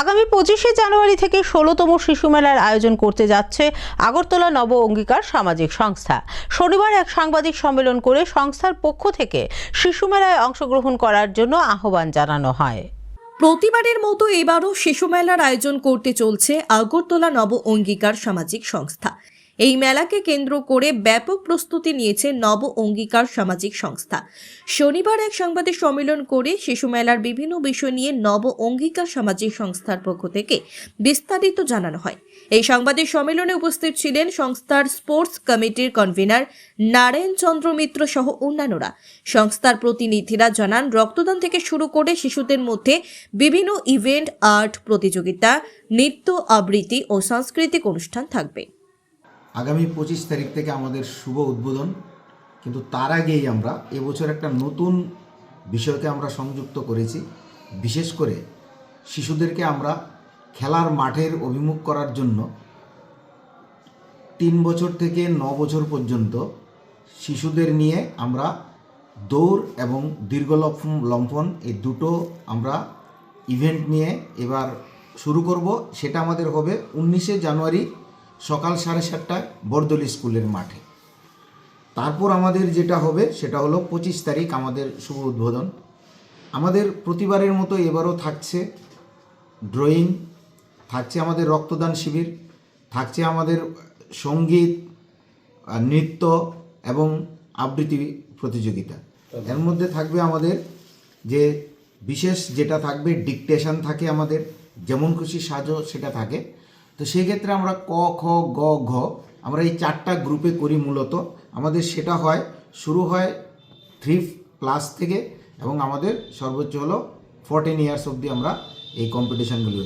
আগামী পঁচিশে জানুয়ারি থেকে ষোলোতম শিশু মেলার আয়োজন করতে যাচ্ছে আগরতলা নব অঙ্গীকার সামাজিক সংস্থা। শনিবার এক সাংবাদিক সম্মেলন করে সংস্থার পক্ষ থেকে শিশু মেলায় অংশগ্রহণ করার জন্য আহ্বান জানানো হয়। প্রতিবারের মতো এবারও শিশু মেলার আয়োজন করতে চলছে আগরতলা নব অঙ্গীকার সামাজিক সংস্থা। এই মেলাকে কেন্দ্র করে ব্যাপক প্রস্তুতি নিয়েছে নব অঙ্গীকার সামাজিক সংস্থা। শনিবার এক সাংবাদিক সম্মেলন করে শিশু মেলার বিভিন্ন বিষয় নিয়ে নব অঙ্গীকার সামাজিক সংস্থার পক্ষ থেকে বিস্তারিত জানানো হয়। এই সাংবাদিক সম্মেলনে উপস্থিত ছিলেন সংস্থার স্পোর্টস কমিটির কনভেনার নারায়ণ চন্দ্র মিত্র সহ অন্যান্যরা। সংস্থার প্রতিনিধিরা জানান, রক্তদান থেকে শুরু করে শিশুদের মধ্যে বিভিন্ন ইভেন্ট, আর্ট, প্রতিযোগিতা, নৃত্য, আবৃত্তি ও সাংস্কৃতিক অনুষ্ঠান থাকবে। আগামী পঁচিশ তারিখ থেকে আমাদের শুভ উদ্বোধন। কিন্তু তার আগেই আমরা এবছর একটা নতুন বিষয়কে আমরা সংযুক্ত করেছি। বিশেষ করে শিশুদেরকে আমরা খেলার মাঠের অভিমুখ করার জন্য তিন বছর থেকে ন বছর পর্যন্ত শিশুদের নিয়ে আমরা দৌড় এবং দীর্ঘ লম্ফ- লম্ফন এই দুটো আমরা ইভেন্ট নিয়ে এবার শুরু করব। সেটা আমাদের হবে উনিশে জানুয়ারি সকাল সাড়ে সাতটায় বরদলি স্কুলের মাঠে। তারপর আমাদের যেটা হবে, সেটা হলো পঁচিশ তারিখ আমাদের শুভ উদ্বোধন। আমাদের প্রতিবারের মতো এবারও থাকছে ড্রয়িং, থাকছে আমাদের রক্তদান শিবির, থাকছে আমাদের সংগীত নৃত্য এবং আবৃত্তি প্রতিযোগিতা। এর মধ্যে থাকবে আমাদের যে বিশেষ যেটা থাকবে, ডিকটেশন থাকে আমাদের, যেমন খুশি সাজো সেটা থাকে। তো সেই ক্ষেত্রে আমরা ক, খ, গ, ঘ, আমরা এই চারটা গ্রুপে করি মূলত। আমাদের সেটা হয়, শুরু হয় থ্রি প্লাস থেকে এবং আমাদের সর্বোচ্চ হলো ফোরটিন ইয়ার্স অবধি আমরা এই কম্পিটিশানগুলি